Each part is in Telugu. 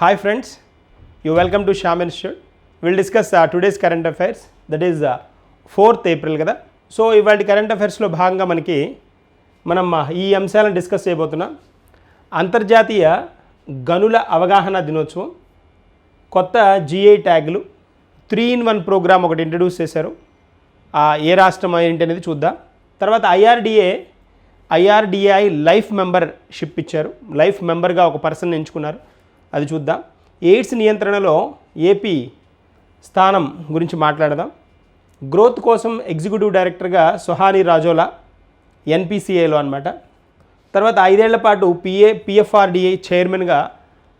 Hi friends, you welcome to Sham Institute. We'll discuss uh, today's current affairs. That is uh, 4th April కదా. సో ఇవాళ కరెంట్ అఫైర్స్లో భాగంగా మనకి మనం uh, ఈ అంశాలను డిస్కస్ చేయబోతున్నాం. అంతర్జాతీయ గనుల అవగాహన దినోత్సవం కొత్త జిఐ ట్యాగ్లు త్రీ ఇన్ వన్ ప్రోగ్రామ్ ఒకటి ఇంట్రడ్యూస్ చేశారు. ఏ రాష్ట్రం ఏంటి అనేది చూద్దాం. తర్వాత ఐఆర్డిఏ ఐఆర్డిఐ లైఫ్ మెంబర్షిప్ ఇచ్చారు. లైఫ్ మెంబర్గా ఒక పర్సన్ ఎంచుకున్నారు. అది చూద్దాం. ఎయిడ్స్ నియంత్రణలో ఏపీ స్థానం గురించి మాట్లాడదాం. గ్రోత్ కోసం ఎగ్జిక్యూటివ్ డైరెక్టర్గా సుహాని రాజోలా ఎన్పిసిఏలో అనమాట తర్వాత ఐదేళ్ళ పాటు పిఏ పిఎఫ్ఆర్డిఏ చైర్మన్గా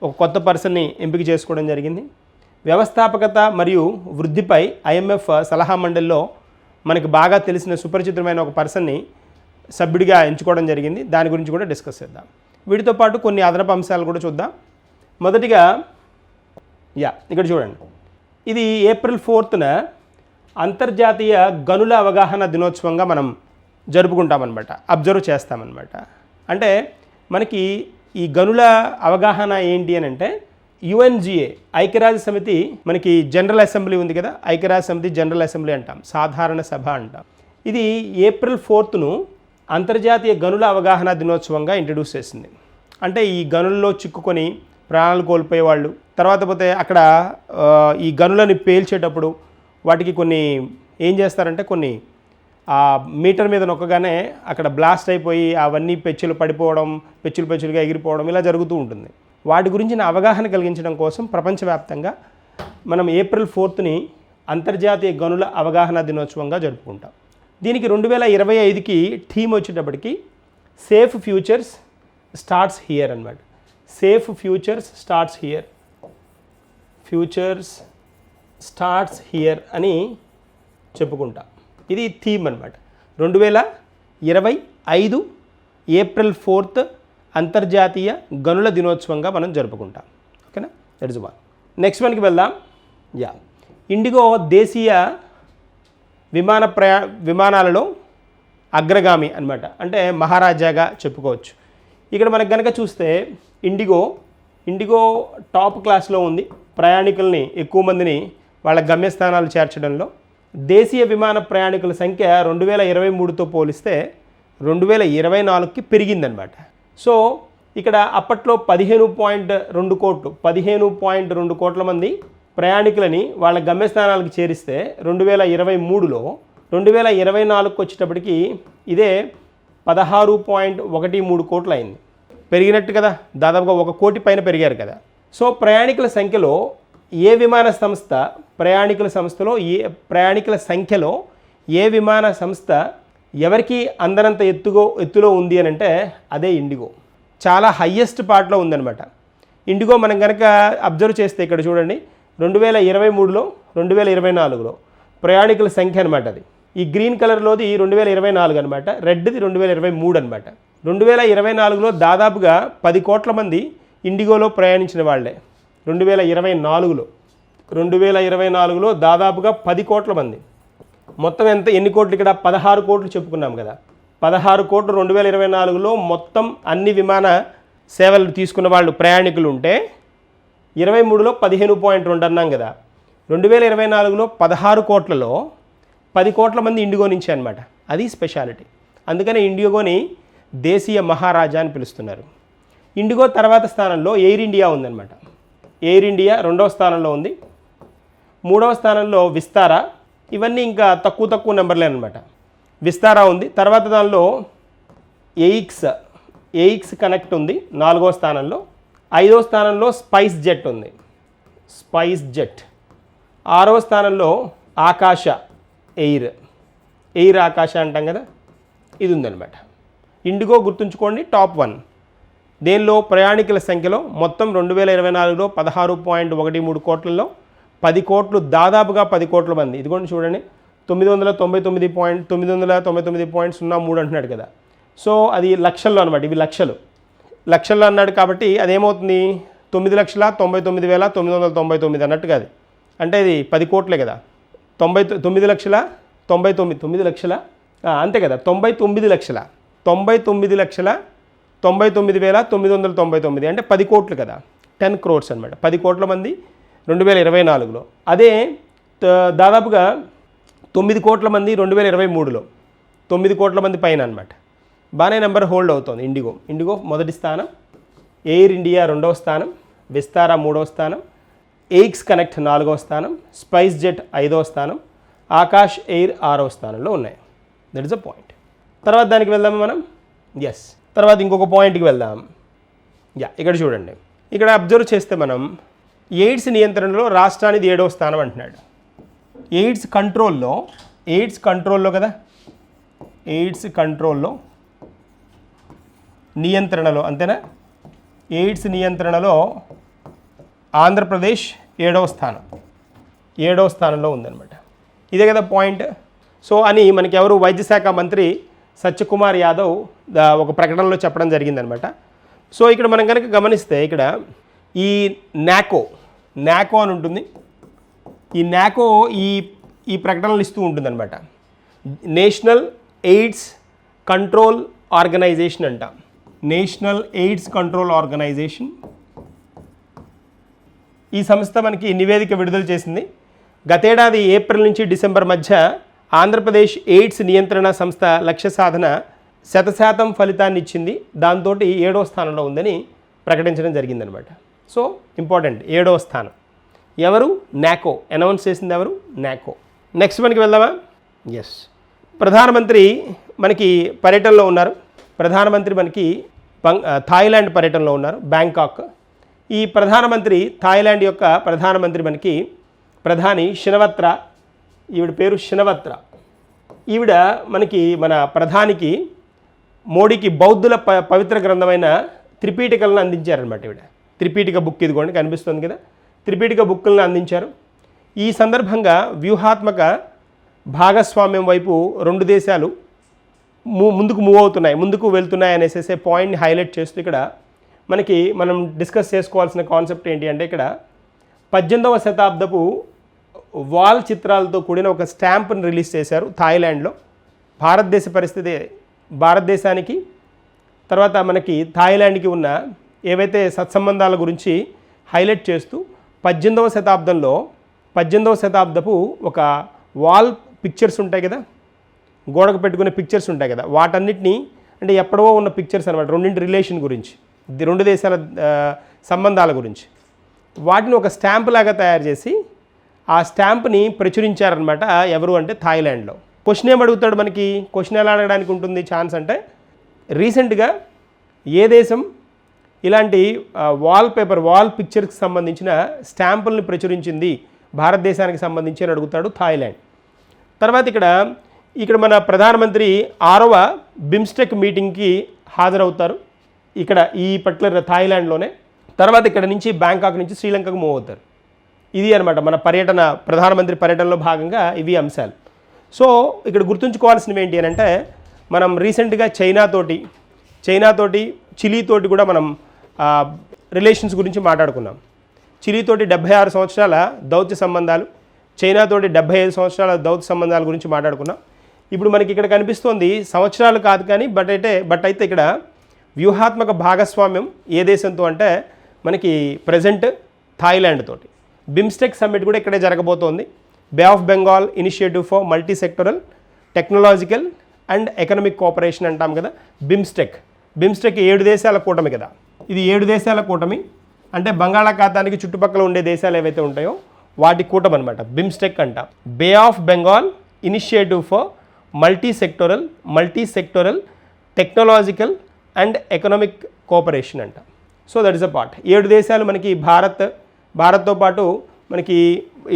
ఒక కొత్త పర్సన్ని ఎంపిక చేసుకోవడం జరిగింది. వ్యవస్థాపకత మరియు వృద్ధిపై ఐఎంఎఫ్ సలహా మండలిలో మనకు బాగా తెలిసిన సుపరిచితమైన ఒక పర్సన్ని సభ్యుడిగా ఎంచుకోవడం జరిగింది. దాని గురించి కూడా డిస్కస్ చేద్దాం. వీటితో పాటు కొన్ని అదనపు అంశాలు కూడా చూద్దాం. మొదటిగా యా ఇక్కడ చూడండి. ఇది ఏప్రిల్ ఫోర్త్న అంతర్జాతీయ గనుల అవగాహన దినోత్సవంగా మనం జరుపుకుంటామన్నమాట అబ్జర్వ్ చేస్తామన్నమాట. అంటే మనకి ఈ గనుల అవగాహన ఏంటి అని అంటే యుఎన్జిఏ ఐక్యరాజ్య సమితి మనకి జనరల్ అసెంబ్లీ ఉంది కదా ఐక్యరాజ్య సమితి జనరల్ అసెంబ్లీ అంటాం సాధారణ సభ అంటాం. ఇది ఏప్రిల్ ఫోర్త్ను అంతర్జాతీయ గనుల అవగాహన దినోత్సవంగా ఇంట్రడ్యూస్ చేసింది. అంటే ఈ గనుల్లో చిక్కుకొని ప్రాణాలు కోల్పోయే వాళ్ళు తర్వాత పోతే అక్కడ ఈ గనులని పేల్చేటప్పుడు వాటికి కొన్ని ఏం చేస్తారంటే కొన్ని ఆ మీటర్ మీద నొక్కగానే అక్కడ బ్లాస్ట్ అయిపోయి అవన్నీ పెచ్చులు పడిపోవడం పెచ్చులు పెచ్చులుగా ఎగిరిపోవడం ఇలా జరుగుతూ ఉంటుంది. వాటి గురించిన అవగాహన కలిగించడం కోసం ప్రపంచవ్యాప్తంగా మనం ఏప్రిల్ ఫోర్త్ని అంతర్జాతీయ గనుల అవగాహన దినోత్సవంగా జరుపుకుంటాం. దీనికి రెండు వేల ఇరవై ఐదుకి థీమ్ వచ్చేటప్పటికి సేఫ్ ఫ్యూచర్స్ స్టార్ట్స్ హియర్ అన్నమాట. Safe futures starts here futures starts here అని చెప్పుకుంటా. ఇది థీమ్ అనమాట రెండు వేల ఇరవై ఐదు ఏప్రిల్ ఫోర్త్ అంతర్జాతీయ గనుల దినోత్సవంగా మనం జరుపుకుంటాం. ఓకేనా దట్ ఇస్ వన్ నెక్స్ట్ వన్కి వెళ్దాం. యా ఇండిగో దేశీయ విమాన ప్రయా విమానాలలో అగ్రగామి అన్నమాట. అంటే మహారాజాగా చెప్పుకోవచ్చు. ఇక్కడ మనకు కనుక చూస్తే ఇండిగో ఇండిగో టాప్ క్లాస్లో ఉంది. ప్రయాణికుల్ని ఎక్కువ మందిని వాళ్ళ గమ్యస్థానాలు చేర్చడంలో. దేశీయ విమాన ప్రయాణికుల సంఖ్య రెండు వేల ఇరవై మూడుతో పోలిస్తే రెండు వేల ఇరవై నాలుగుకి పెరిగిందనమాట. సో ఇక్కడ అప్పట్లో పదిహేను పాయింట్ రెండు కోట్లు పదిహేను పాయింట్ రెండు కోట్ల మంది ప్రయాణికులని వాళ్ళ గమ్యస్థానాలకు చేరిస్తే రెండు వేల ఇరవై మూడులో రెండు వేల ఇరవై నాలుగుకి వచ్చేటప్పటికి ఇదే పదహారు పాయింట్ ఒకటి మూడు కోట్లు అయింది పెరిగినట్టు కదా దాదాపుగా ఒక కోటి పైన పెరిగారు కదా. సో ప్రయాణికుల సంఖ్యలో ఏ విమాన సంస్థ ప్రయాణికుల సంస్థలో ఏ ప్రయాణికుల సంఖ్యలో ఏ విమాన సంస్థ ఎవరికి అందనంత ఎత్తుగో ఎత్తులో ఉంది అని అంటే అదే ఇండిగో. చాలా హయ్యెస్ట్ పార్ట్లో ఉందన్నమాట. ఇండిగో మనం కనుక అబ్జర్వ్ చేస్తే ఇక్కడ చూడండి రెండు వేల ఇరవై మూడులో రెండు వేల ఇరవై నాలుగులో ప్రయాణికుల సంఖ్య అనమాట అది. ఈ గ్రీన్ కలర్లోది రెండు వేల ఇరవై నాలుగు అనమాట రెడ్ది రెండు వేల ఇరవై మూడు అనమాట రెండు వేల ఇరవై నాలుగులో దాదాపుగా పది కోట్ల మంది ఇండిగోలో ప్రయాణించిన వాళ్ళే. రెండు వేల ఇరవై నాలుగులో రెండు వేల ఇరవై నాలుగులో దాదాపుగా పది కోట్ల మంది. మొత్తం ఎంత? ఎన్ని కోట్లు? ఇక్కడ పదహారు కోట్లు చెప్పుకున్నాం కదా. పదహారు కోట్లు రెండు వేల ఇరవై నాలుగులో మొత్తం అన్ని విమాన సేవలు తీసుకున్న వాళ్ళు ప్రయాణికులు ఉంటే ఇరవై మూడులో పదిహేను పాయింట్ రెండు అన్నాం కదా. రెండు వేల ఇరవై నాలుగులో పదహారు కోట్లలో పది కోట్ల మంది ఇండిగో నుంచి అనమాట అది స్పెషాలిటీ. అందుకనే ఇండిగోని దేశీయ మహారాజా అని పిలుస్తున్నారు. ఇండిగో తర్వాత స్థానంలో ఎయిర్ ఇండియా ఉందన్నమాట. ఎయిర్ ఇండియా రెండవ స్థానంలో ఉంది. మూడవ స్థానంలో విస్తారా? ఇవన్నీ ఇంకా తక్కువ తక్కువ నెంబర్లే అనమాట విస్తారా ఉంది. తర్వాత దానిలో ఎయిక్స్ ఎయిక్స్ కనెక్ట్ ఉంది నాలుగో స్థానంలో. ఐదో స్థానంలో స్పైస్ జెట్ ఉంది. SpiceJet. ఆరో స్థానంలో ఆకాశ ఎయిర్. ఎయిర్ ఆకాశ అంటాం కదా ఇది ఉందన్నమాట. ఇండిగో గుర్తుంచుకోండి టాప్ వన్. దేనిలో? ప్రయాణికుల సంఖ్యలో మొత్తం రెండు వేల ఇరవై నాలుగులో పదహారు పాయింట్ ఒకటి మూడు కోట్లలో పది కోట్లు దాదాపుగా పది కోట్ల మంది. ఇదిగోండి చూడండి తొమ్మిది వందల తొంభై తొమ్మిది పాయింట్ తొమ్మిది వందల తొంభై తొమ్మిది పాయింట్ సున్నా మూడు అంటున్నాడు కదా. సో అది లక్షల్లో అనమాట ఇవి లక్షలు. లక్షల్లో అన్నాడు కాబట్టి అదేమవుతుంది? తొమ్మిది లక్షల తొంభై తొమ్మిది వేల తొమ్మిది వందల తొంభై తొమ్మిది అన్నట్టుగా అది. అంటే ఇది పది కోట్లే కదా. తొంభై తొ- తొమ్మిది లక్షల? తొంభై తొమ్మిది తొమ్మిది లక్షల? అంతే కదా. తొంభై తొమ్మిది లక్షల. తొంభై తొమ్మిది లక్షల? తొంభై తొమ్మిది వేల తొమ్మిది వందల తొంభై తొమ్మిది. అంటే పది కోట్లు కదా. టెన్ క్రోర్స్ అనమాట పది కోట్ల మంది రెండు వేల ఇరవై నాలుగులో. అదే దాదాపుగా తొమ్మిది కోట్ల మంది రెండు వేల ఇరవై మూడులో. తొమ్మిది కోట్ల మంది పైన అనమాట బాగానే నెంబర్ హోల్డ్ అవుతుంది ఇండిగో. ఇండిగో మొదటి స్థానం ఎయిర్ ఇండియా రెండవ స్థానం విస్తారా మూడవ స్థానం ఎయిక్స్ కనెక్ట్ నాలుగో స్థానం స్పైస్ జెట్ ఐదవ స్థానం ఆకాష్ ఎయిర్ ఆరవ స్థానంలో ఉన్నాయి. దట్ ఇస్ అ పాయింట్ తర్వాత దానికి వెళ్దాము మనం? ఎస్ తర్వాత ఇంకొక పాయింట్కి వెళ్దాం. యా ఇక్కడ చూడండి. ఇక్కడ అబ్జర్వ్ చేస్తే మనం ఎయిడ్స్ నియంత్రణలో రాష్ట్రానికి ఏడవ స్థానం అంటున్నాడు. ఎయిడ్స్ కంట్రోల్లో ఎయిడ్స్ కంట్రోల్లో కదా? ఎయిడ్స్ కంట్రోల్లో నియంత్రణలో అంతేనా? ఎయిడ్స్ నియంత్రణలో ఆంధ్రప్రదేశ్ ఏడవ స్థానం. ఏడవ స్థానంలో ఉందన్నమాట. ఇదే కదా పాయింట్. సో అని మనకి ఎవరు వైద్య శాఖ మంత్రి సత్యకుమార్ యాదవ్ ఒక ప్రకటనలో చెప్పడం జరిగిందనమాట సో ఇక్కడ మనం కనుక గమనిస్తే ఇక్కడ ఈ నాకో నాకో అని ఉంటుంది. ఈ నాకో ఈ ఈ ప్రకటనలు ఇస్తూ ఉంటుందన్నమాట. నేషనల్ ఎయిడ్స్ కంట్రోల్ ఆర్గనైజేషన్ అంట. నేషనల్ ఎయిడ్స్ కంట్రోల్ ఆర్గనైజేషన్ ఈ సంస్థ మనకి నివేదిక విడుదల చేసింది. గతేడాది ఏప్రిల్ నుంచి డిసెంబర్ మధ్య ఆంధ్రప్రదేశ్ ఎయిడ్స్ నియంత్రణ సంస్థ లక్ష్య సాధన శతశాతం ఫలితాన్ని ఇచ్చింది. దాంతో ఏడవ స్థానంలో ఉందని ప్రకటించడం జరిగిందనమాట. సో ఇంపార్టెంట్ ఏడవ స్థానం. ఎవరు? నాకో. అనౌన్స్ చేసింది ఎవరు? నాకో. నెక్స్ట్ మనకి వెళ్దామా? ఎస్ ప్రధానమంత్రి మనకి పర్యటనలో ఉన్నారు. ప్రధానమంత్రి మనకి థాయిలాండ్ పర్యటనలో ఉన్నారు. బ్యాంకాక్. ఈ ప్రధానమంత్రి థాయిలాండ్ యొక్క ప్రధానమంత్రి మనకి ప్రధాని షినవత్ర ఈవిడ పేరు షినవత్ర ఈవిడ మనకి మన ప్రధానికి మోడీకి బౌద్ధుల ప పవిత్ర గ్రంథమైన త్రిపీటికలను అందించారనమాట ఈవిడ. త్రిపీటిక బుక్ ఇదిగోండి కనిపిస్తుంది కదా? త్రిపీటిక బుక్కులను అందించారు. ఈ సందర్భంగా వ్యూహాత్మక భాగస్వామ్యం వైపు రెండు దేశాలు ము ముందుకు మూవ్ అవుతున్నాయి ముందుకు వెళ్తున్నాయి అనేసి పాయింట్ని హైలైట్ చేస్తూ ఇక్కడ మనకి మనం డిస్కస్ చేసుకోవాల్సిన కాన్సెప్ట్ ఏంటి అంటే ఇక్కడ పద్దెనిమిదవ శతాబ్దపు వాల్ చిత్రాలతో కూడిన ఒక స్టాంప్ని రిలీజ్ చేశారు థాయిలాండ్లో. భారతదేశ పరిస్థితి భారతదేశానికి తర్వాత మనకి థాయిలాండ్కి ఉన్న ఏవైతే సత్సంబంధాల గురించి హైలైట్ చేస్తూ పద్దెనిమిదవ శతాబ్దంలో పద్దెనిమిదవ శతాబ్దపు ఒక వాల్ పిక్చర్స్ ఉంటాయి కదా గోడకు పెట్టుకునే పిక్చర్స్ ఉంటాయి కదా వాటన్నిటిని అంటే ఎప్పుడో ఉన్న పిక్చర్స్ అనమాట రెండింటి రిలేషన్ గురించి. రెండు దేశాల సంబంధాల గురించి. వాటిని ఒక స్టాంప్ లాగా తయారు చేసి ఆ స్టాంప్ని ప్రచురించారనమాట ఎవరు అంటే థాయిలాండ్లో. క్వశ్చన్ ఏం అడుగుతాడు మనకి? క్వశ్చన్ ఎలా అడగడానికి ఉంటుంది ఛాన్స్ అంటే రీసెంట్గా ఏ దేశం ఇలాంటి వాల్ పేపర్ వాల్ పిక్చర్కి సంబంధించిన స్టాంపుల్ని ప్రచురించింది భారతదేశానికి సంబంధించి అని అడుగుతాడు థాయిలాండ్. తర్వాత ఇక్కడ ఇక్కడ మన ప్రధానమంత్రి ఆరవ బిమ్స్టెక్ మీటింగ్కి హాజరవుతారు. ఇక్కడ ఈ పర్టికులర్ థాయిలాండ్లోనే తర్వాత ఇక్కడ నుంచి బ్యాంకాక్ నుంచి శ్రీలంకకు మూవ్ అవుతారు. ఇది అనమాట మన పర్యటన ప్రధానమంత్రి పర్యటనలో భాగంగా ఇవి అంశాలు. సో ఇక్కడ గుర్తుంచుకోవాల్సినవి ఏంటి అని అంటే మనం రీసెంట్గా చైనాతోటి చైనాతోటి చిలీతోటి కూడా మనం రిలేషన్స్ గురించి మాట్లాడుకున్నాం. చిలీతోటి డెబ్బై ఆరు సంవత్సరాల దౌత్య సంబంధాలు చైనాతోటి డెబ్బై ఐదు సంవత్సరాల దౌత్య సంబంధాల గురించి మాట్లాడుకున్నాం. ఇప్పుడు మనకి ఇక్కడ కనిపిస్తోంది సంవత్సరాలు కాదు కానీ బట్ అయితే బట్ అయితే ఇక్కడ వ్యూహాత్మక భాగస్వామ్యం ఏ దేశంతో అంటే మనకి ప్రజెంట్ థాయిలాండ్ తోటి. బిమ్స్టెక్ సమ్మిట్ కూడా ఇక్కడే జరగబోతోంది. Bay of Bengal initiative for multi sectoral technological and economic cooperation అంటాం కదా బిమ్స్టెక్ బిమ్స్టెక్ ఏడు దేశాల కూటమి కదా. ఇది ఏడు దేశాల కూటమి. అంటే బంగాళాఖాతానికి చుట్టుపక్కల ఉండే దేశాలు ఏవైతే ఉంటాయో వాటి కూటమి అనమాట బిమ్స్టెక్ అంట. Bay of Bengal initiative for multi sectoral multi sectoral technological and economic cooperation అంట. So that is a part. ఏడు దేశాలు మనకి భారత్ భారత్తో పాటు మనకి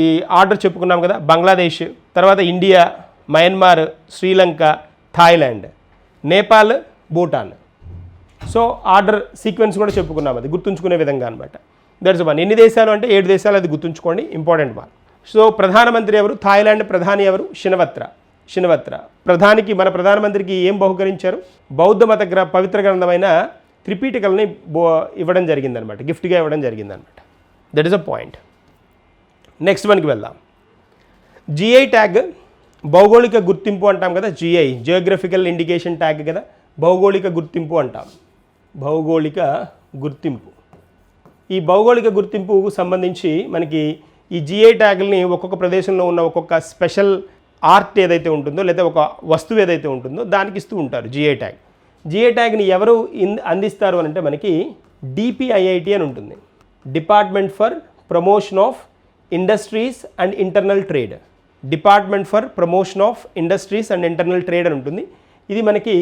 ఈ ఆర్డర్ చెప్పుకున్నాం కదా బంగ్లాదేశ్ తర్వాత India Myanmar Sri Lanka Thailand Nepal Bhutan. So order sequence కూడా చెప్పుకున్నాం అది గుర్తుంచుకునే విధంగా అనమాట దట్స్ వన్. ఎన్ని దేశాలు అంటే ఏడు దేశాలు అది గుర్తుంచుకోండి ఇంపార్టెంట్ వన్. సో ప్రధానమంత్రి ఎవరు? థాయిలాండ్ ప్రధాని ఎవరు? షినవత్ర. షినవత్ర ప్రధానికి మన ప్రధానమంత్రికి ఏం బహుకరించారు? బౌద్ధ మత గ్ర పవిత్ర గ్రంథమైన త్రిపీఠికల్ని బో ఇవ్వడం జరిగిందనమాట. గిఫ్ట్గా ఇవ్వడం జరిగిందనమాట. That is a point next వన్కి వెళ్దాం. జిఐ ట్యాగ్ భౌగోళిక గుర్తింపు అంటాం కదా జిఐ జియోగ్రఫికల్ ఇండికేషన్ ట్యాగ్ కదా భౌగోళిక గుర్తింపు అంటాం. భౌగోళిక గుర్తింపు. ఈ భౌగోళిక గుర్తింపుకు సంబంధించి మనకి ఈ జిఐ ట్యాగుల్ని ఒక్కొక్క ప్రదేశంలో ఉన్న ఒక్కొక్క స్పెషల్ ఆర్ట్ ఏదైతే ఉంటుందో లేదా ఒక వస్తువు ఏదైతే ఉంటుందో దానికి ఇస్తూ ఉంటారు జిఏ ట్యాగ్. జిఏ ట్యాగ్ని ఎవరు ఇన్ అందిస్తారు అని అంటే మనకి డిపిఐఐటి అని ఉంటుంది. Department for promotion of industries and internal trade. Department for promotion of industries and internal trade అని ఉంటుంది. ఇది మనకి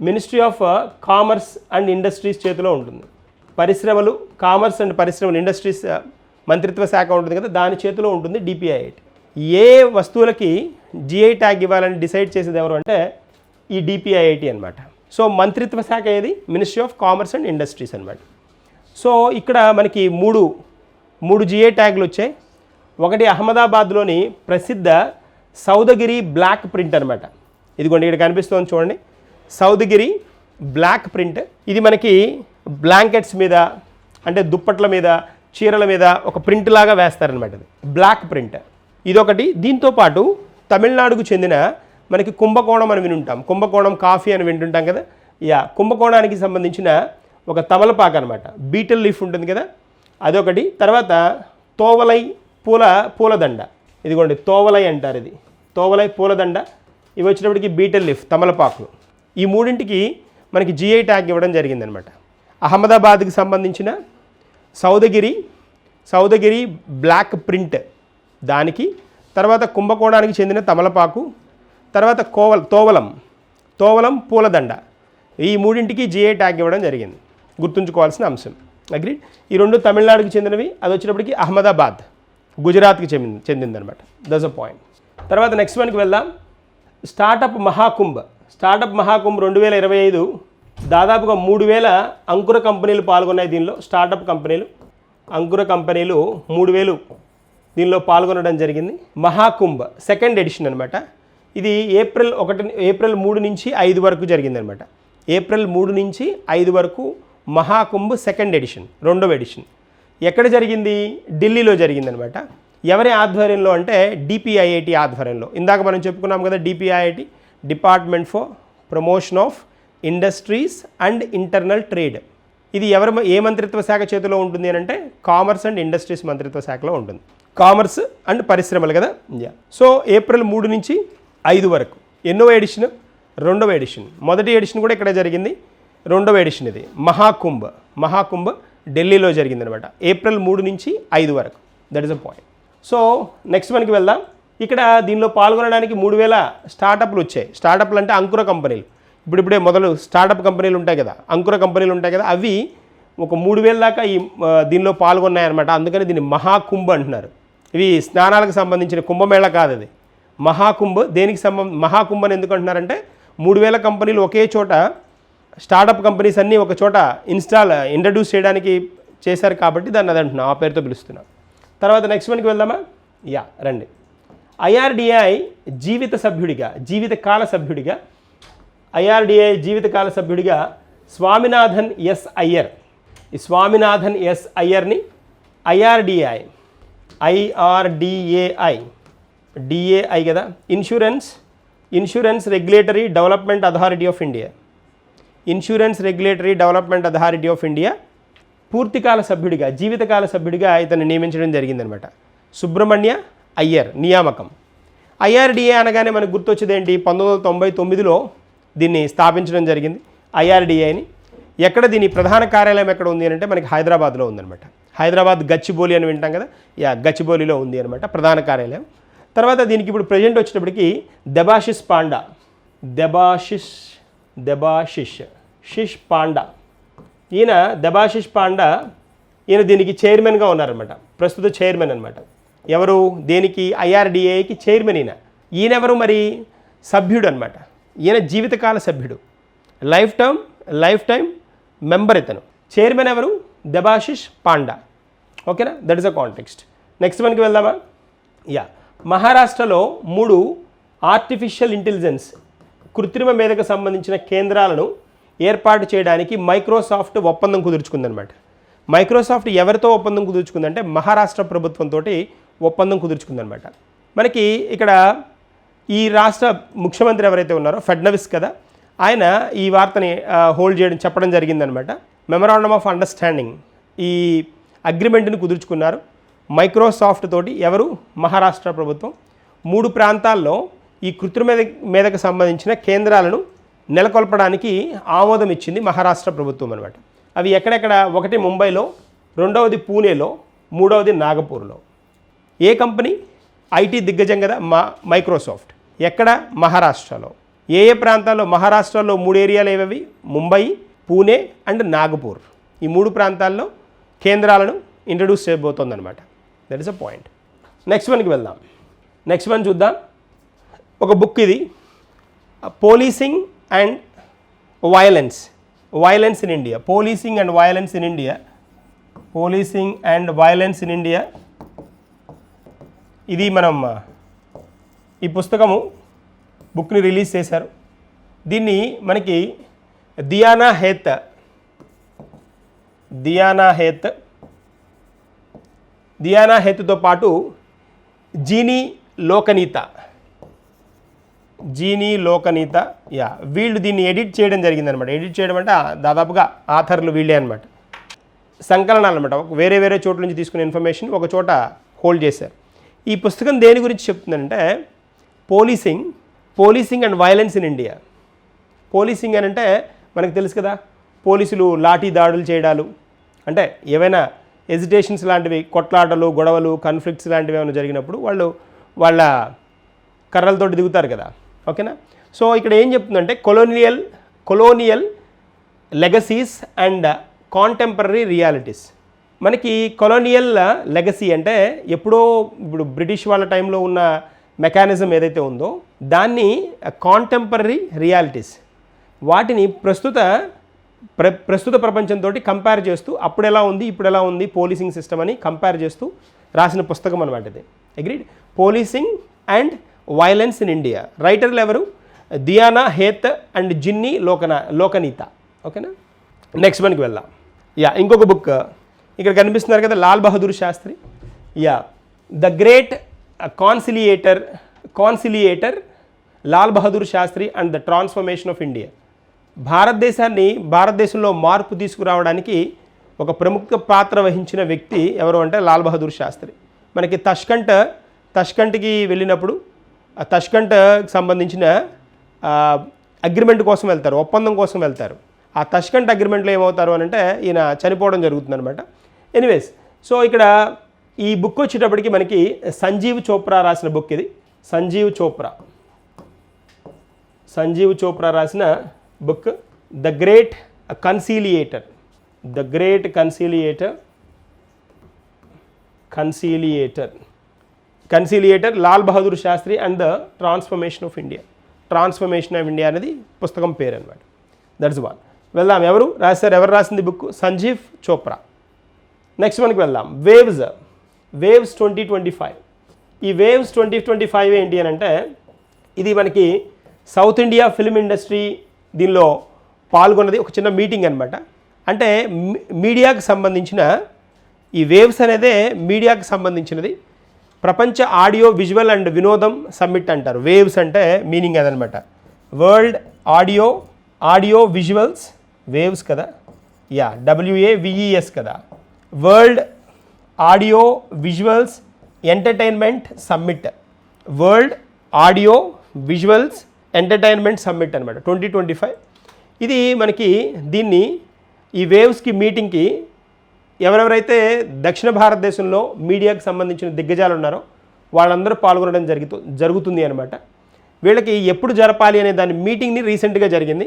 ministry of commerce and industries చేతిలో ఉంటుంది. పరిశ్రమలు కామర్స్ అండ్ పరిశ్రమలు ఇండస్ట్రీస్ మంత్రిత్వ శాఖ ఉంటుంది కదా దాని చేతిలో ఉంటుంది డిపిఐఐటి. ఏ వస్తువులకి జిఐ ట్యాగ్ ఇవ్వాలని డిసైడ్ చేసేది ఎవరు అంటే ఈ డిపిఐఐటి అనమాట సో మంత్రిత్వ శాఖ ఏది? Ministry of commerce and industries అనమాట సో ఇక్కడ మనకి మూడు మూడు జిఐ ట్యాగ్లు వచ్చాయి. ఒకటి అహ్మదాబాద్లోని ప్రసిద్ధ సౌదగిరి బ్లాక్ ప్రింట్ అనమాట ఇదిగోండి ఇక్కడ కనిపిస్తుంది చూడండి. Saudagiri block print. ఇది మనకి బ్లాంకెట్స్ మీద అంటే దుప్పట్ల మీద చీరల మీద ఒక ప్రింట్ లాగా వేస్తారనమాట ఇది బ్లాక్ ప్రింట్. ఇదొకటి. దీంతో పాటు తమిళనాడుకు చెందిన మనకి కుంభకోణం అని వినుంటాం. కుంభకోణం కాఫీ అని వింటుంటాం కదా. యా కుంభకోణానికి సంబంధించిన ఒక తమలపాకు అనమాట బీటల్ లీఫ్ ఉంటుంది కదా. అదొకటి. తర్వాత తోవలై పూల పూలదండ. ఇదిగోండి తోవలై అంటారు ఇది. తోవలై పూలదండ. ఇవి వచ్చినప్పటికి బీటల్ లీఫ్ తమలపాకులు. ఈ మూడింటికి మనకి జిఐ ట్యాగ్ ఇవ్వడం జరిగిందనమాట అహ్మదాబాద్కి సంబంధించిన సౌదగిరి సౌదగిరి బ్లాక్ ప్రింట్. దానికి తర్వాత కుంభకోణానికి చెందిన తమలపాకు తర్వాత కోవల తోవలం తోవలం పూలదండ. ఈ మూడింటికి జిఐ ట్యాగ్ ఇవ్వడం జరిగింది. గుర్తుంచుకోవాల్సిన అంశం. అగ్రీ? ఈ రెండు తమిళనాడుకి చెందినవి అది వచ్చినప్పటికీ అహ్మదాబాద్ గుజరాత్కి చెందింది చెందిందనమాట. దస్ అ పాయింట్ తర్వాత నెక్స్ట్ వన్కి వెళ్దాం. స్టార్టప్ మహాకుంభ్. స్టార్టప్ మహాకుంభ్ రెండు వేల ఇరవై ఐదు దాదాపుగా మూడు వేల అంకుర కంపెనీలు పాల్గొన్నాయి దీనిలో. స్టార్టప్ కంపెనీలు అంకుర కంపెనీలు మూడు వేలు దీనిలో పాల్గొనడం జరిగింది. మహాకుంభ సెకండ్ ఎడిషన్ అనమాట ఇది ఏప్రిల్ ఒకటి ఏప్రిల్ మూడు నుంచి ఐదు వరకు జరిగిందనమాట ఏప్రిల్ మూడు నుంచి ఐదు వరకు మహాకుంభ్ సెకండ్ ఎడిషన్ రెండవ ఎడిషన్ ఎక్కడ జరిగింది? ఢిల్లీలో జరిగిందనమాట ఎవరి ఆధ్వర్యంలో అంటే డిపిఐఐటి ఆధ్వర్యంలో. ఇందాక మనం చెప్పుకున్నాం కదా DPIIT department for promotion of industries and internal trade ఇది ఎవరి ఏ మంత్రిత్వ శాఖ చేతిలో ఉంటుంది అని అంటే కామర్స్ అండ్ ఇండస్ట్రీస్ మంత్రిత్వ శాఖలో ఉంటుంది. కామర్స్ అండ్ పరిశ్రమలు కదా? సో ఏప్రిల్ మూడు నుంచి ఐదు వరకు ఎన్నో ఎడిషన్ రెండవ ఎడిషన్ మొదటి ఎడిషన్ కూడా ఇక్కడ జరిగింది. రెండవ ఎడిషన్ ఇది. మహాకుంభ్. మహాకుంభ్ ఢిల్లీలో జరిగిందనమాట. ఏప్రిల్ మూడు నుంచి ఐదు వరకు. That is a point so next మనకి వెళ్దాం. ఇక్కడ దీనిలో పాల్గొనడానికి మూడు వేల స్టార్టప్లు వచ్చాయి. స్టార్టప్లు అంటే అంకుర కంపెనీలు. ఇప్పుడిప్పుడే మొదలు స్టార్టప్ కంపెనీలు ఉంటాయి కదా అంకుర కంపెనీలు ఉంటాయి కదా అవి ఒక మూడు వేల దాకా ఈ దీనిలో పాల్గొన్నాయన్నమాట. అందుకని దీన్ని మహాకుంభ అంటున్నారు. ఇవి స్నానాలకు సంబంధించిన కుంభమేళ కాదు అది మహాకుంభ దేనికి సంబంధ మహాకుంభ అని ఎందుకు అంటున్నారంటే మూడు వేల కంపెనీలు ఒకే చోట స్టార్టప్ కంపెనీస్ అన్నీ ఒక చోట ఇన్స్టాల్ ఇంట్రడ్యూస్ చేయడానికి చేశారు కాబట్టి దాన్ని అది అంటున్నాం ఆ పేరుతో పిలుస్తున్నాం. తర్వాత నెక్స్ట్ వన్కి వెళ్దామా? యా రండి. ఐఆర్డిఐ జీవిత సభ్యుడిగా జీవిత కాల సభ్యుడిగా ఐఆర్డిఐ జీవితకాల సభ్యుడిగా స్వామినాథన్ ఎస్ అయ్యర్. ఈ స్వామినాథన్ ఎస్ అయ్యర్ని ఐఆర్డిఐ ఐఆర్డిఏఐ డిఏఐ కదా? Insurance insurance regulatory development authority of India. Insurance regulatory development authority of India పూర్తికాల సభ్యుడిగా జీవితకాల సభ్యుడిగా ఇతను నియమించడం జరిగిందనమాట. సుబ్రహ్మణ్య అయ్యర్ నియామకం. ఐఆర్డిఏ అనగానే మనకు గుర్తొచ్చేది ఏంటి పంతొమ్మిది వందల తొంభై తొమ్మిదిలో దీన్ని స్థాపించడం జరిగింది ఐఆర్డిఏని ఎక్కడ దీని ప్రధాన కార్యాలయం ఎక్కడ ఉంది అని అంటే మనకి హైదరాబాద్లో ఉందన్నమాట. హైదరాబాద్ గచ్చిబౌలి అని వింటాం కదా? యా గచ్చిబౌలిలో ఉంది అనమాట ప్రధాన కార్యాలయం. తర్వాత దీనికి ఇప్పుడు ప్రజెంట్ వచ్చేటప్పటికి దెబాషిష్ పాండా. దెబాషిష్ దెబాషిష్ షిష్ పాండా. ఈయన దెబాషిష్ పాండా ఈయన దీనికి చైర్మన్గా ఉన్నారనమాట ప్రస్తుత చైర్మన్ అనమాట ఎవరు? దేనికి? ఐఆర్డిఏకి చైర్మన్ ఈయన. ఈయనెవరు మరి? సభ్యుడు అనమాట ఈయన జీవితకాల సభ్యుడు. Lifetime lifetime member ఇతను. చైర్మన్ ఎవరు? దెబాశిష్ పాండా. ఓకేనా? That is a context next మనకి వెళ్దామా? యా మహారాష్ట్రలో మూడు ఆర్టిఫిషియల్ ఇంటెలిజెన్స్ కృత్రిమ మేధకు సంబంధించిన కేంద్రాలను ఏర్పాటు చేయడానికి మైక్రోసాఫ్ట్ ఒప్పందం కుదుర్చుకుందనమాట మైక్రోసాఫ్ట్ ఎవరితో ఒప్పందం కుదుర్చుకుందంటే మహారాష్ట్ర ప్రభుత్వంతో ఒప్పందం కుదుర్చుకుందనమాట మనకి ఇక్కడ ఈ రాష్ట్ర ముఖ్యమంత్రి ఎవరైతే ఉన్నారో ఫడ్నవిస్ కదా ఆయన ఈ వార్తని హోల్డ్ చేయడం చెప్పడం జరిగిందనమాట. మెమరాండమ్ ఆఫ్ అండర్స్టాండింగ్ ఈ అగ్రిమెంట్ని కుదుర్చుకున్నారు. మైక్రోసాఫ్ట్ తోటి ఎవరు? మహారాష్ట్ర ప్రభుత్వం. మూడు ప్రాంతాల్లో ఈ కృత్రిమ మీదకు సంబంధించిన కేంద్రాలను నెలకొల్పడానికి ఆమోదం ఇచ్చింది మహారాష్ట్ర ప్రభుత్వం అనమాట. అవి ఎక్కడెక్కడ? ఒకటి ముంబైలో రెండవది పూణేలో మూడవది నాగపూర్లో. ఏ కంపెనీ? ఐటీ దిగ్గజం కదా మా మైక్రోసాఫ్ట్. ఎక్కడ? మహారాష్ట్రలో. ఏ ఏ ప్రాంతాల్లో? మహారాష్ట్రలో మూడు ఏరియాలు ఏవేవి? ముంబై పూణే అండ్ నాగపూర్. ఈ మూడు ప్రాంతాల్లో కేంద్రాలను introduce చేయబోతోందనమాట that is a point next వన్కి వెళ్దాం. నెక్స్ట్ వన్ చూద్దాం. ఒక బుక్ ఇది. Policing and violence violence in India policing and violence in India policing and violence in India ఇది మనం ఈ పుస్తకము బుక్ని రిలీజ్ చేశారు. దీన్ని మనకి దియానా హేత్ దియానా హేత్ దియానా హేత్తో పాటు జీనీ లోకనీత జీనీ లోకనీత యా వీళ్ళు దీన్ని ఎడిట్ చేయడం జరిగిందనమాట ఎడిట్ చేయడం అంటే దాదాపుగా ఆథర్లు వీళ్ళే అనమాట సంకలనాలు అనమాట వేరే వేరే చోట్ల నుంచి తీసుకున్న ఇన్ఫర్మేషన్ ఒక చోట హోల్డ్ చేశారు. ఈ పుస్తకం దేని గురించి చెప్తుందంటే policing policing and violence in India. Policing అని అంటే మనకు తెలుసు కదా పోలీసులు లాఠీ దాడులు చేయడాలు. అంటే ఏవైనా ఎజిటేషన్స్ లాంటివి కొట్లాటలు గొడవలు కాన్ఫ్లిక్ట్స్ లాంటివి ఏమైనా జరిగినప్పుడు వాళ్ళు వాళ్ళ కర్రలతోటి దిగుతారు కదా ఓకేనా? సో ఇక్కడ ఏం చెప్తుందంటే colonial colonial legacies and contemporary realities మనకి కొలోనియల్ లెగసీ అంటే ఎప్పుడో ఇప్పుడు బ్రిటిష్ వాళ్ళ టైంలో ఉన్న మెకానిజం ఏదైతే ఉందో దాన్ని uh, కాంటెంపరీ రియాలిటీస్ వాటిని ప్రస్తుత ప్ర ప్రస్తుత ప్రపంచంతో కంపేర్ చేస్తూ అప్పుడు ఎలా ఉంది ఇప్పుడు ఎలా ఉంది పోలీసింగ్ సిస్టమ్ అని కంపేర్ చేస్తూ రాసిన పుస్తకం అనమాట ఇది agreed policing and violence in India రైటర్లు ఎవరు దియానా హేత్ అండ్ జిన్ని లోకనా లోకనీత ఓకేనా నెక్స్ట్ వన్కి వెళ్దాం. యా ఇంకొక బుక్ ఇక్కడ కనిపిస్తున్నారు కదా Lal Bahadur Shastri. Yeah the great conciliator conciliator Lal Bahadur Shastri and the transformation of India భారతదేశాన్ని భారతదేశంలో మార్పు తీసుకురావడానికి ఒక ప్రముఖ పాత్ర వహించిన వ్యక్తి ఎవరు అంటే లాల్ బహదూర్ శాస్త్రి మనకి తష్కంట తష్కంట్కి వెళ్ళినప్పుడు ఆ తష్కంట్కి సంబంధించిన అగ్రిమెంట్ కోసం వెళ్తారు ఒప్పందం కోసం వెళ్తారు. ఆ తష్కంట్ అగ్రిమెంట్లో ఏమవుతారు అని అంటే ఈయన చనిపోవడం జరుగుతుంది అనమాట ఎనీవేస్ సో ఇక్కడ ఈ బుక్ వచ్చేటప్పటికి మనకి సంజీవ్ చోప్రా రాసిన బుక్ ఇది. సంజీవ్ చోప్రా. సంజీవ్ చోప్రా రాసిన book the great conciliator the great conciliator conciliator conciliator Lal Bahadur Shastri and the transformation of India transformation of India అనేది పుస్తకం పేరు అనమాట దట్స్ వన్ వెళ్దాం. ఎవరు? రాశారు. ఎవరు రాసింది బుక్ సంజీవ్ చోప్రా. నెక్స్ట్ మనకి వెళ్దాం. Waves waves twenty twenty five ఈ వేవ్స్ ట్వంటీ ట్వంటీ ఫైవ్ ఏంటి అని అంటే ఇది మనకి సౌత్ ఇండియా ఫిల్మ్ ఇండస్ట్రీ దీనిలో పాల్గొన్నది ఒక చిన్న మీటింగ్ అనమాట అంటే మీడియాకు సంబంధించిన ఈ వేవ్స్ అనేదే మీడియాకు సంబంధించినది. ప్రపంచ ఆడియో విజువల్ అండ్ వినోదం సమ్మిట్ అంటారు. వేవ్స్ అంటే మీనింగ్ అదనమాట. World audio audio visuals waves కదా? యా డబ్ల్యూఏ విఈఎస్ కదా. World audio visuals entertainment summit. World audio visuals entertainment summit అనమాట ట్వంటీ ట్వంటీ ఫైవ్. ఇది మనకి దీన్ని ఈ వేవ్స్కి మీటింగ్కి ఎవరెవరైతే దక్షిణ భారతదేశంలో మీడియాకు సంబంధించిన దిగ్గజాలు ఉన్నారో వాళ్ళందరూ పాల్గొనడం జరుగుతూ జరుగుతుంది అనమాట వీళ్ళకి ఎప్పుడు జరపాలి అనే దాని మీటింగ్ని రీసెంట్గా జరిగింది.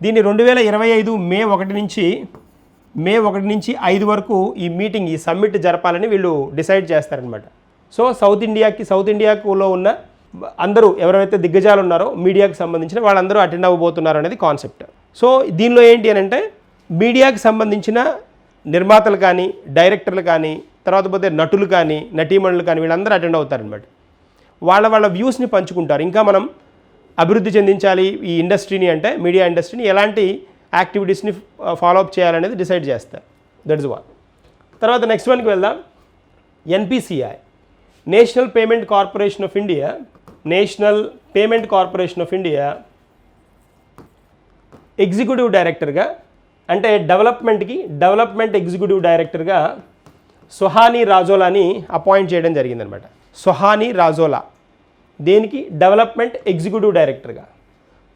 దీన్ని రెండు వేల ఇరవై ఐదు మే ఒకటి నుంచి మే ఒకటి నుంచి ఐదు వరకు ఈ మీటింగ్ ఈ సమ్మిట్ జరపాలని వీళ్ళు డిసైడ్ చేస్తారనమాట సో సౌత్ ఇండియాకి సౌత్ ఇండియాకులో ఉన్న అందరూ ఎవరైతే దిగ్గజాలు ఉన్నారో మీడియాకి సంబంధించిన వాళ్ళందరూ అటెండ్ అవ్వబోతున్నారు అనేది కాన్సెప్ట్. సో దీనిలో ఏంటి అని అంటే మీడియాకి సంబంధించిన నిర్మాతలు కానీ డైరెక్టర్లు కానీ తర్వాత పోతే నటులు కానీ నటీమణులు కానీ వీళ్ళందరూ అటెండ్ అవుతారనమాట వాళ్ళ వాళ్ళ వ్యూస్ని పంచుకుంటారు. ఇంకా మనం అభివృద్ధి చెందించాలి ఈ ఇండస్ట్రీని అంటే మీడియా ఇండస్ట్రీని ఎలాంటి యాక్టివిటీస్ని ఫాలో అప్ చేయాలనేది డిసైడ్ చేస్తారు దట్ ఇస్ వన్ తర్వాత నెక్స్ట్ వన్కి వెళ్దాం. NPCI national payment corporation of India national payment corporation of India executive డైరెక్టర్గా అంటే డెవలప్మెంట్కి డెవలప్మెంట్ ఎగ్జిక్యూటివ్ డైరెక్టర్గా సుహానీ రాజోలాని అపాయింట్ చేయడం జరిగిందనమాట. సుహానీ రాజోలా దేనికి? డెవలప్మెంట్ ఎగ్జిక్యూటివ్ డైరెక్టర్గా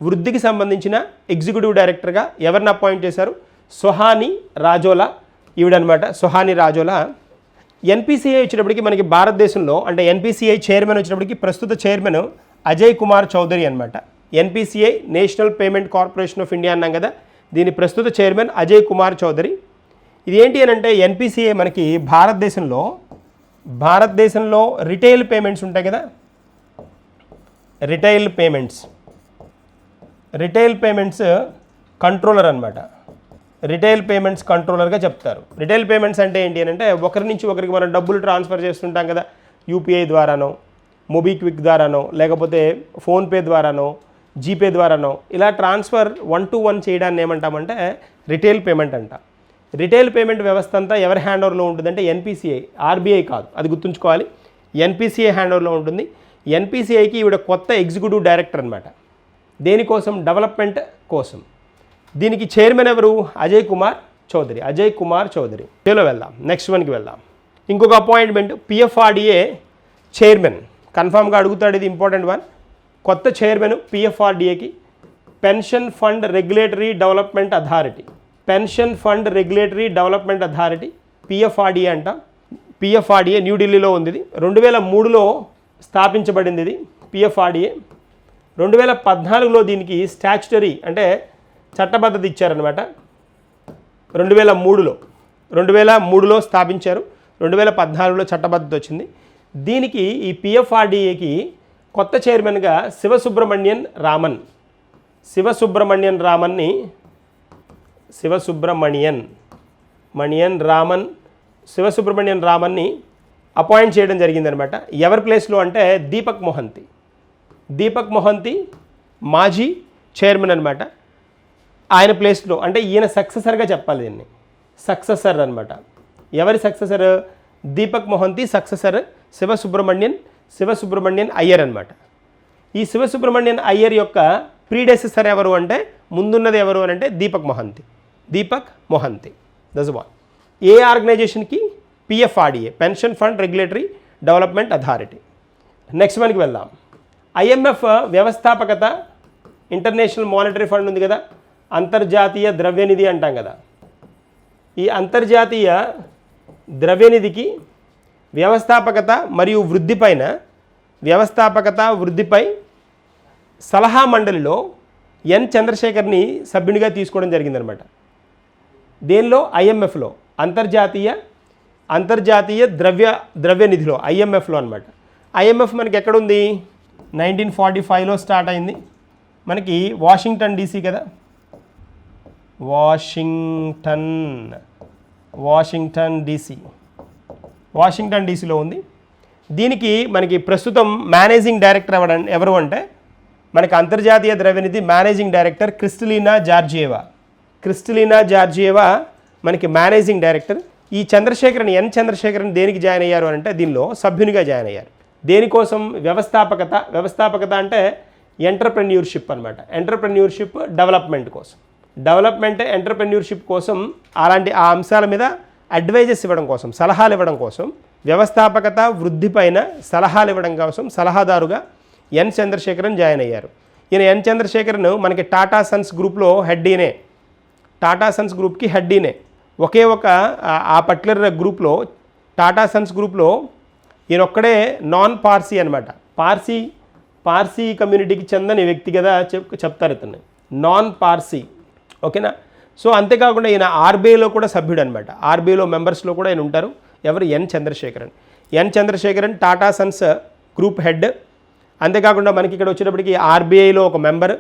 వృద్ధికి సంబంధించిన ఎగ్జిక్యూటివ్ డైరెక్టర్గా ఎవరిని అపాయింట్ చేశారు? సుహాని రాజోలా. ఈవిడనమాట సుహాని రాజోలా. ఎన్పిసిఐ వచ్చేటప్పటికి మనకి భారతదేశంలో అంటే ఎన్పిసిఐ చైర్మన్ వచ్చేటప్పటికి ప్రస్తుత చైర్మన్ అజయ్ కుమార్ చౌదరి అనమాట NPCI national payment corporation of India అన్నాం కదా దీని ప్రస్తుత చైర్మన్ అజయ్ కుమార్ చౌదరి. ఇది ఏంటి అని అంటే ఎన్పిసిఐ మనకి భారతదేశంలో భారతదేశంలో రిటైల్ పేమెంట్స్ ఉంటాయి కదా? Retail payments. Retail payments controller అనమాట రిటైల్ పేమెంట్స్ కంట్రోలర్గా చెప్తారు. రిటైల్ పేమెంట్స్ అంటే ఏంటి అని అంటే ఒకరి నుంచి ఒకరికి మనం డబ్బులు ట్రాన్స్ఫర్ చేస్తుంటాం కదా యూపీఐ ద్వారానో మొబిక్విక్ ద్వారానో లేకపోతే ఫోన్పే ద్వారానో జీపే ద్వారానో ఇలా ట్రాన్స్ఫర్ వన్ టు వన్ చేయడాన్ని ఏమంటామంటే రిటైల్ పేమెంట్ అంట. రిటైల్ పేమెంట్ వ్యవస్థ అంతా ఎవరి హ్యాండ్ ఓవర్లో ఉంటుందంటే ఎన్పిసిఐ ఆర్బీఐ కాదు. అది గుర్తుంచుకోవాలి. ఎన్పిసిఐ హ్యాండ్ ఓవర్లో ఉంటుంది. ఎన్పిసిఐకి ఈవిడ కొత్త ఎగ్జిక్యూటివ్ డైరెక్టర్ అనమాట దేనికోసం డెవలప్మెంట్ కోసం. దీనికి చైర్మన్ ఎవరు? అజయ్ కుమార్ చౌదరి. అజయ్ కుమార్ చౌదరి. చలో వెళ్దాం. నెక్స్ట్ వన్కి వెళ్దాం. ఇంకొక అపాయింట్మెంట్ పిఎఫ్ఆర్డిఏ చైర్మన్. కన్ఫామ్గా అడుగుతాడు ఇది ఇంపార్టెంట్ వన్. కొత్త chairman పిఎఫ్ఆర్డిఏకి pension fund regulatory development authority. Pension fund regulatory development authority PFRDA అంట. పిఎఫ్ఆర్డిఏ న్యూఢిల్లీలో ఉంది ఇది. రెండు వేల మూడులో స్థాపించబడింది ఇది పిఎఫ్ఆర్డిఏ రెండు వేల పద్నాలుగులో దీనికి స్టాచ్యుటరీ అంటే చట్టబద్ధత ఇచ్చారనమాట రెండు వేల మూడులో రెండు వేల మూడులో స్థాపించారు. రెండు వేల పద్నాలుగులో చట్టబద్ధత వచ్చింది. దీనికి ఈ పిఎఫ్ఆర్డిఏకి కొత్త చైర్మన్గా శివసుబ్రహ్మణ్యన్ రామన్. శివసుబ్రహ్మణ్యన్ రామన్ని శివసుబ్రహ్మణ్యన్ మణియన్ రామన్ శివసుబ్రహ్మణ్యన్ రామన్ని అపాయింట్ చేయడం జరిగిందనమాట ఎవరి ప్లేస్లో అంటే దీపక్ మొహంతి. దీపక్ మొహంతి మాజీ చైర్మన్ అనమాట ఆయన ప్లేస్లో అంటే ఈయన సక్సెసర్గా చెప్పాలి దీన్ని. సక్సెసర్ అనమాట ఎవరి సక్సెసర్? దీపక్ మొహంతి సక్సెసర్ శివసుబ్రహ్మణ్యన్ శివసుబ్రహ్మణ్యన్ అయ్యర్ అనమాట ఈ శివసుబ్రహ్మణ్యన్ అయ్యర్ యొక్క ప్రీడెసెసర్ ఎవరు అంటే ముందున్నది ఎవరు అని అంటే దీపక్ మొహంతి. దీపక్ మొహంతి. దస్ వన్ ఏ ఆర్గనైజేషన్కి? PFRDA pension fund regulatory development authority. Next మనకి వెళ్దాం. ఐఎంఎఫ్ వ్యవస్థాపకత ఇంటర్నేషనల్ మానిటరీ ఫండ్ ఉంది కదా అంతర్జాతీయ ద్రవ్యనిధి అంటాం కదా. ఈ అంతర్జాతీయ ద్రవ్యనిధికి వ్యవస్థాపకత మరియు వృద్ధిపైన వ్యవస్థాపకత వృద్ధిపై సలహా మండలిలో ఎన్ చంద్రశేఖర్ని సభ్యునిగా తీసుకోవడం జరిగిందనమాట. దేనిలో? ఐఎంఎఫ్లో. అంతర్జాతీయ అంతర్జాతీయ ద్రవ్య ద్రవ్య నిధిలో ఐఎంఎఫ్లో అనమాట ఐఎంఎఫ్ మనకి ఎక్కడుంది నైన్టీన్ ఫార్టీ ఫైవ్లో స్టార్ట్ అయింది. మనకి వాషింగ్టన్ డీసీ కదా? Washington Washington DC. వాషింగ్టన్ డీసీలో ఉంది. దీనికి మనకి ప్రస్తుతం మేనేజింగ్ డైరెక్టర్ ఎవడ ఎవరు అంటే మనకి అంతర్జాతీయ ద్రవ్యనిధి మేనేజింగ్ డైరెక్టర్ క్రిస్టలీనా జార్జియేవా. క్రిస్టలీనా జార్జియేవా మనకి మేనేజింగ్ డైరెక్టర్. ఈ చంద్రశేఖరన్ ఎన్ చంద్రశేఖరన్ దేనికి జాయిన్ అయ్యారు అని అంటే దీనిలో సభ్యునిగా జాయిన్ అయ్యారు. దేనికోసం వ్యవస్థాపకత? వ్యవస్థాపకత అంటే ఎంటర్ప్రెన్యూర్షిప్ అనమాట ఎంటర్ప్రెన్యూర్షిప్ డెవలప్మెంట్ కోసం. డెవలప్మెంట్ ఎంటర్ప్రెన్యూర్షిప్ కోసం అలాంటి ఆ అంశాల మీద అడ్వైజెస్ ఇవ్వడం కోసం సలహాలు ఇవ్వడం కోసం వ్యవస్థాపకత వృద్ధిపైన సలహాలు ఇవ్వడం కోసం సలహాదారుగా ఎన్ చంద్రశేఖరన్ జాయిన్ అయ్యారు. ఈయన ఎన్ చంద్రశేఖరన్ మనకి టాటా సన్స్ గ్రూప్లో హెడ్ టాటా సన్స్ గ్రూప్కి హెడ్ ఒకే ఒక ఆ పర్టికులర్ గ్రూప్లో టాటా సన్స్ గ్రూప్లో ఈయన ఒక్కడే నాన్ పార్సీ అనమాట పార్సీ పార్సీ కమ్యూనిటీకి చెందని వ్యక్తి కదా చెప్ చెప్తారు ఇతన్ని. నాన్ పార్సీ ఓకేనా? సో అంతేకాకుండా ఈయన ఆర్బీఐలో కూడా సభ్యుడు అనమాట ఆర్బీఐలో మెంబర్స్లో కూడా ఆయన ఉంటారు. ఎవరు? N Chandrasekaran. N Chandrasekaran Tata Sons group head అంతేకాకుండా మనకి ఇక్కడ వచ్చేటప్పటికి ఆర్బీఐలో ఒక మెంబర్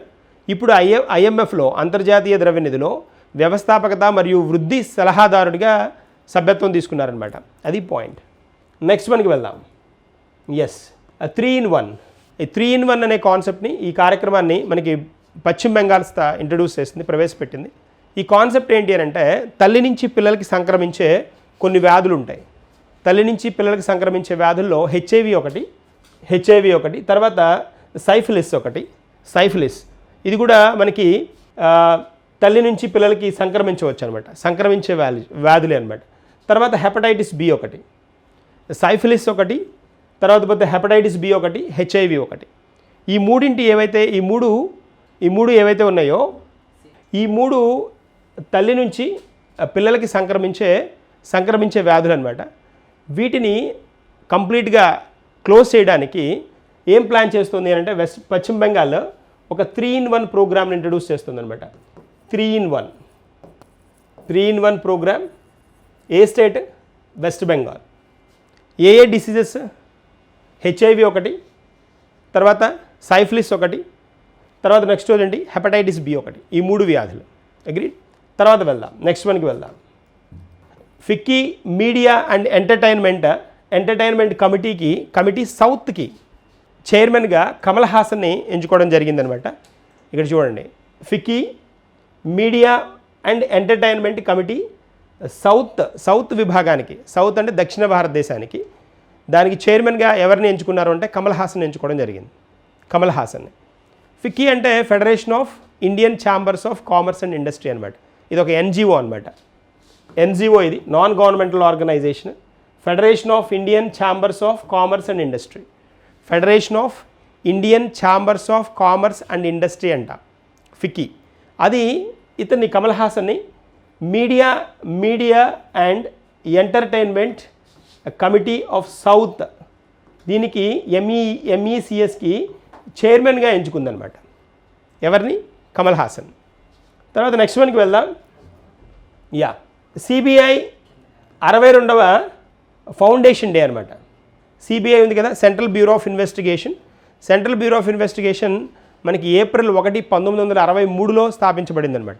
ఇప్పుడు ఐఎ ఐఎంఎఫ్లో అంతర్జాతీయ ద్రవ్యనిధిలో వ్యవస్థాపకత మరియు వృద్ధి సలహాదారుడిగా సభ్యత్వం తీసుకున్నారనమాట అది పాయింట్ నెక్స్ట్ వన్కి వెళ్దాం. ఎస్ త్రీ ఇన్ వన్ ఈ త్రీ ఇన్ వన్ అనే కాన్సెప్ట్ని ఈ కార్యక్రమాన్ని మనకి పశ్చిమ బెంగాల్ స్థా ఇంట్రడ్యూస్ చేసింది ప్రవేశపెట్టింది. ఈ కాన్సెప్ట్ ఏంటి అని అంటే తల్లి నుంచి పిల్లలకి సంక్రమించే కొన్ని వ్యాధులు ఉంటాయి. తల్లి నుంచి పిల్లలకి సంక్రమించే వ్యాధుల్లో హెచ్ఐవి ఒకటి హెచ్ఐవి ఒకటి తర్వాత సైఫిలిస్ ఒకటి సైఫిలిస్ ఇది కూడా మనకి తల్లి నుంచి పిల్లలకి సంక్రమించవచ్చు అనమాట సంక్రమించే వ్యాధి వ్యాధులే అనమాట తర్వాత హెపటైటిస్ బి ఒకటి. సైఫిలిస్ ఒకటి తర్వాత పోతే హెపటైటిస్ బి ఒకటి హెచ్ఐవి ఒకటి. ఈ మూడింటి ఏవైతే ఈ మూడు ఈ మూడు ఏవైతే ఉన్నాయో ఈ మూడు తల్లి నుంచి పిల్లలకి సంక్రమించే సంక్రమించే వ్యాధులు అనమాట వీటిని కంప్లీట్గా క్లోజ్ చేయడానికి ఏం ప్లాన్ చేస్తుంది అంటే వెస్ట్ పశ్చిమ బెంగాల్ ఒక త్రీ ఇన్ వన్ ప్రోగ్రామ్ని ఇంట్రడ్యూస్ చేస్తుంది అనమాట three in one. Three in one program A state? West Bengal. ఏ ఏ డిసీజెస్? హెచ్ఐవి ఒకటి తర్వాత సైఫ్లిస్ ఒకటి తర్వాత నెక్స్ట్ ఏంటి? హెపటైటిస్ బి ఒకటి. ఈ మూడు వ్యాధులు. అగ్రీ తర్వాత వెళ్దాం. నెక్స్ట్ వన్కి వెళ్దాం. FICCI media and entertainment entertainment కమిటీకి కమిటీ సౌత్కి చైర్మన్గా కమల్ హాసన్ని ఎంచుకోవడం జరిగిందనమాట. ఇక్కడ చూడండి. FICCI media and entertainment committee south south విభాగానికి సౌత్ అంటే దక్షిణ భారతదేశానికి దానికి చైర్మన్గా ఎవరిని ఎంచుకున్నారు అంటే కమల్ హాసన్ ఎంచుకోవడం జరిగింది. కమల్ హాసన్. ఫిక్కీ అంటే federation of Indian chambers of commerce and industry అనమాట ఇది ఒక ఎన్జిఓ అనమాట ఎన్జిఓ ఇది non governmental organisation. Federation of Indian chambers of commerce and industry. Federation of Indian chambers of commerce and industry అంట ఫిక్కీ. అది ఇతన్ని Kamal హాసన్ని media media and entertainment committee of south దీనికి ఎంఈ ఎంఈసిఎస్కి చైర్మన్గా ఎంచుకుందనమాట ఎవరిని? కమల్ హాసన్ తర్వాత నెక్స్ట్ వన్కి వెళ్దాం. యా సిబిఐ అరవై రెండవ ఫౌండేషన్ డే అనమాట సిబిఐ ఉంది కదా? Central bureau of investigation central bureau of investigation మనకి ఏప్రిల్ ఒకటి పంతొమ్మిది వందల అరవై మూడులో స్థాపించబడింది అనమాట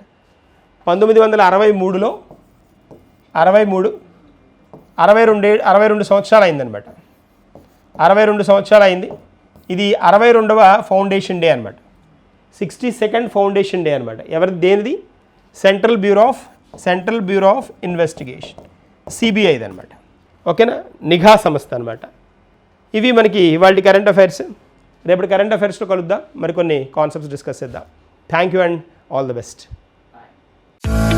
పంతొమ్మిది వందల అరవై మూడులో అరవై మూడు అరవై రెండు అరవై రెండు సంవత్సరాలు అయిందనమాట అరవై రెండు సంవత్సరాలు అయింది ఇది అరవై రెండవ ఫౌండేషన్ డే అనమాట. సిక్స్టీ సెకండ్ ఫౌండేషన్ డే అనమాట. ఎవరిది? దేనిది? Central bureau of central bureau of investigation సిబిఐది అనమాట. ఓకేనా? నిఘా సంస్థ అనమాట. ఇవి మనకి ఇవాళ కరెంట్ అఫైర్స్. రేపటి కరెంట్ అఫైర్స్లో కలుద్దాం. మరికొన్ని కాన్సెప్ట్స్ డిస్కస్ చేద్దాం. Thank you and all the best. Bye.